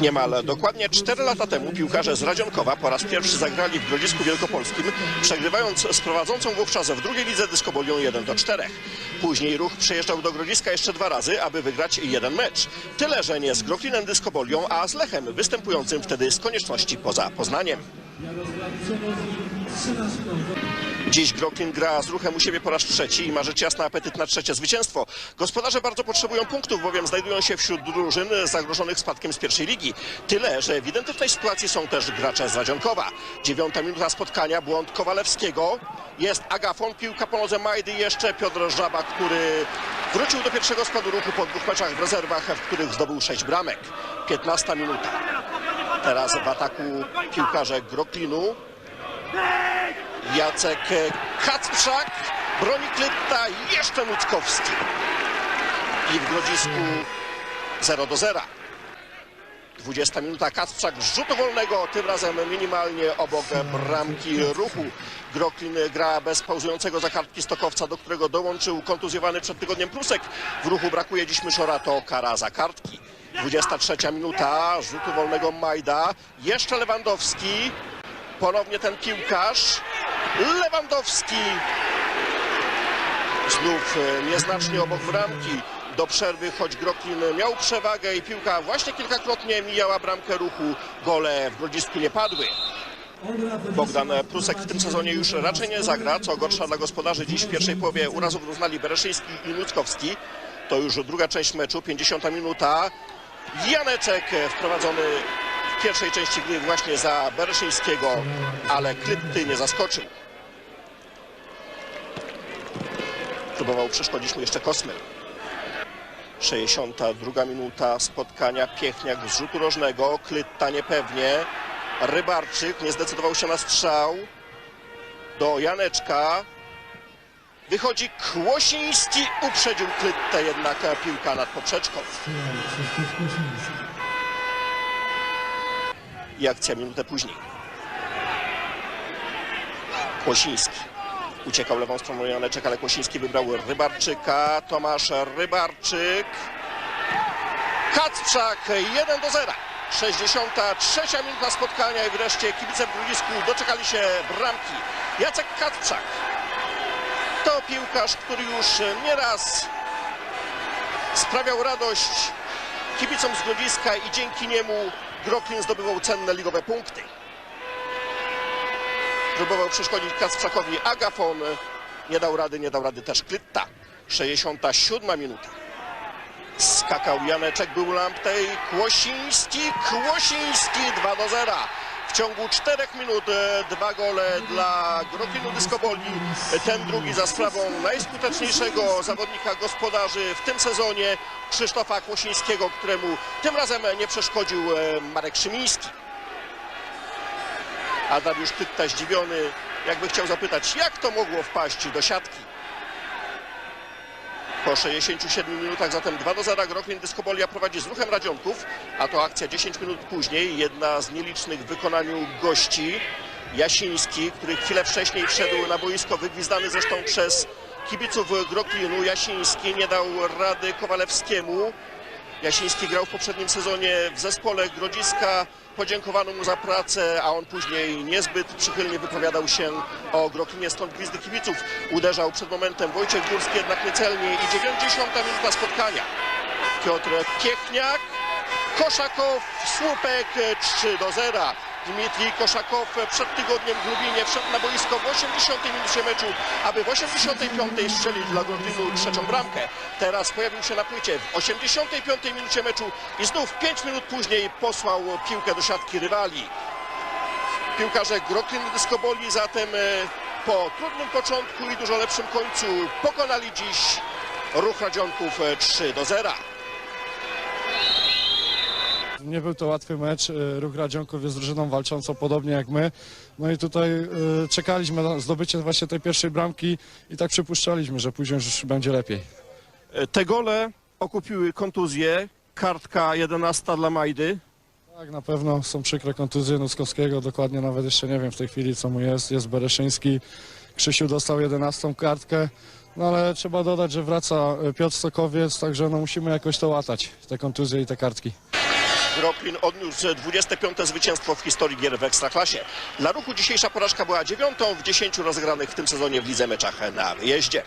Niemal dokładnie 4 lata temu piłkarze z Radzionkowa po raz pierwszy zagrali w Grodzisku Wielkopolskim, przegrywając z prowadzącą wówczas w drugiej lidze dyskobolią 1 do 4. Później ruch przyjeżdżał do Grodziska jeszcze dwa razy, aby wygrać jeden mecz. Tyle, że nie z Groklinem dyskobolią, a z Lechem, występującym wtedy z konieczności poza Poznaniem. Dziś Groklin gra z ruchem u siebie po raz trzeci i ma rzecz jasna apetyt na trzecie zwycięstwo. Gospodarze bardzo potrzebują punktów, bowiem znajdują się wśród drużyn zagrożonych spadkiem z pierwszej ligi. Tyle, że w identycznej sytuacji są też gracze z Radzionkowa. Dziewiąta minuta spotkania, błąd Kowalewskiego. Jest Agafon, piłka po nodze Majdy jeszcze Piotr Żaba, który wrócił do pierwszego składu ruchu po dwóch meczach w rezerwach, w których zdobył sześć bramek. 15 minuta. Teraz w ataku piłkarze Groklinu. Jacek Kacprzak, broni Klytta, jeszcze Muckowski. I w Grodzisku 0 do 0. 20 minuta Kacprzak rzutu wolnego, tym razem minimalnie obok bramki ruchu. Groklin gra bez pauzującego za kartki Stokowca, do którego dołączył kontuzjowany przed tygodniem Prusek. W ruchu brakuje dziś Myszora, to kara za kartki. 23 minuta, rzutu wolnego Majda, jeszcze Lewandowski, ponownie ten piłkarz, Lewandowski. Znów e, nieznacznie obok bramki do przerwy, choć Groklin miał przewagę i piłka właśnie kilkakrotnie mijała bramkę ruchu. Gole w Grodzisku nie padły. Bogdan Prusek w tym sezonie już raczej nie zagra, co gorsza dla gospodarzy. Dziś w pierwszej połowie urazów doznali Bereszyński i Ludzkowski. To już druga część meczu, 50 minuta. Janeczek wprowadzony w pierwszej części gry właśnie za Bereszyńskiego, ale Klytty nie zaskoczył. Próbował przeszkodzić mu jeszcze Kosmyl. 62 minuta spotkania. Piechniak z rzutu rożnego. Klytta niepewnie. Rybarczyk nie zdecydował się na strzał. Do Janeczka. Wychodzi Kłosiński. Uprzedził Klyttę jednak piłka nad poprzeczką. I akcja minutę później. Kłosiński. Uciekał lewą stroną Janeczek, ale Kłosiński wybrał Rybarczyka. Tomasz Rybarczyk. Kacprzak 1 do 0. 63 minuta spotkania i wreszcie kibice w Grudzisku doczekali się bramki. Jacek Kacprzak to piłkarz, który już nieraz sprawiał radość kibicom z Grodziska i dzięki niemu Groklin zdobywał cenne ligowe punkty. Próbował przeszkodzić Kacprzakowi Agafon. Nie dał rady, nie dał rady też Klytta. 67 minuta. Skakał Janeczek, był Lamptej, Kłosiński, Kłosiński 2 do 0. Ciągu 4 minut e, dwa gole dla Groklinu Dyskoboli. Ten drugi za sprawą najskuteczniejszego zawodnika gospodarzy w tym sezonie, Krzysztofa Kłosińskiego, któremu tym razem nie przeszkodził e, Marek Szymiński. A Dariusz Klytta zdziwiony, jakby chciał zapytać, jak to mogło wpaść do siatki. Po 67 minutach zatem 2 do 0 Groklin Dyskobolia prowadzi z ruchem Radzionków, a to akcja 10 minut później, jedna z nielicznych w wykonaniu gości. Jasiński, który chwilę wcześniej wszedł na boisko, wygwizdany zresztą przez kibiców Groklinu. Jasiński nie dał rady Kowalewskiemu. Jasiński grał w poprzednim sezonie w zespole Grodziska. Podziękowano mu za pracę, a on później niezbyt przychylnie wypowiadał się o Groklinie, stąd gwizdy kibiców. Uderzał przed momentem Wojciech Górski, jednak niecelnie i 90 minuta spotkania. Piotr Piechniak, Koszakow, Słupek 3 do 0. Dmitrij Koszakow przed tygodniem w Lubinie wszedł na boisko w 80 minucie meczu, aby w 85 strzelić dla Groklinu trzecią bramkę. Teraz pojawił się na płycie w 85 minucie meczu i znów 5 minut później posłał piłkę do siatki rywali. Piłkarze Groklinu Dyskoboli zatem e, po trudnym początku i dużo lepszym końcu pokonali dziś ruch Radzionków e, 3 do 0. Nie był to łatwy mecz. y, Ruch Radzionków jest drużyną walczącą podobnie jak my. No i tutaj y, czekaliśmy na zdobycie właśnie tej pierwszej bramki i tak przypuszczaliśmy, że później już będzie lepiej. E, Te gole okupiły kontuzje. Kartka 11 dla Majdy. Tak, na pewno są przykre kontuzje Nuskowskiego, dokładnie nawet jeszcze nie wiem w tej chwili co mu jest. Jest Bereszyński, Krzysiu dostał 11 kartkę, no ale trzeba dodać, że wraca Piotr Sokowiec, także no musimy jakoś to łatać, te kontuzje i te kartki. Groklin odniósł 25. zwycięstwo w historii gier w Ekstraklasie. Dla ruchu dzisiejsza porażka była dziewiątą w 10 rozegranych w tym sezonie w lidze meczach na wyjeździe.